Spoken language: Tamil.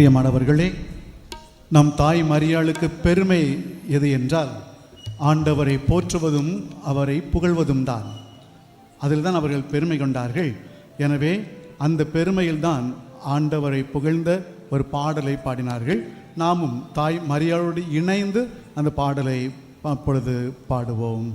பிரியமானவர்களே நம் தாய் மரியாளுக்கு பெருமை எது என்றால் ஆண்டவரை போற்றுவதும் அவரை புகழ்வதும் தான். அதில் தான் அவர்கள் பெருமை கொண்டார்கள். எனவே அந்த பெருமையில்தான் ஆண்டவரை புகழ்ந்த ஒரு பாடலை பாடினார்கள். நாமும் தாய் மரியாளோடு இணைந்து அந்த பாடலை அப்பொழுது பாடுவோம்.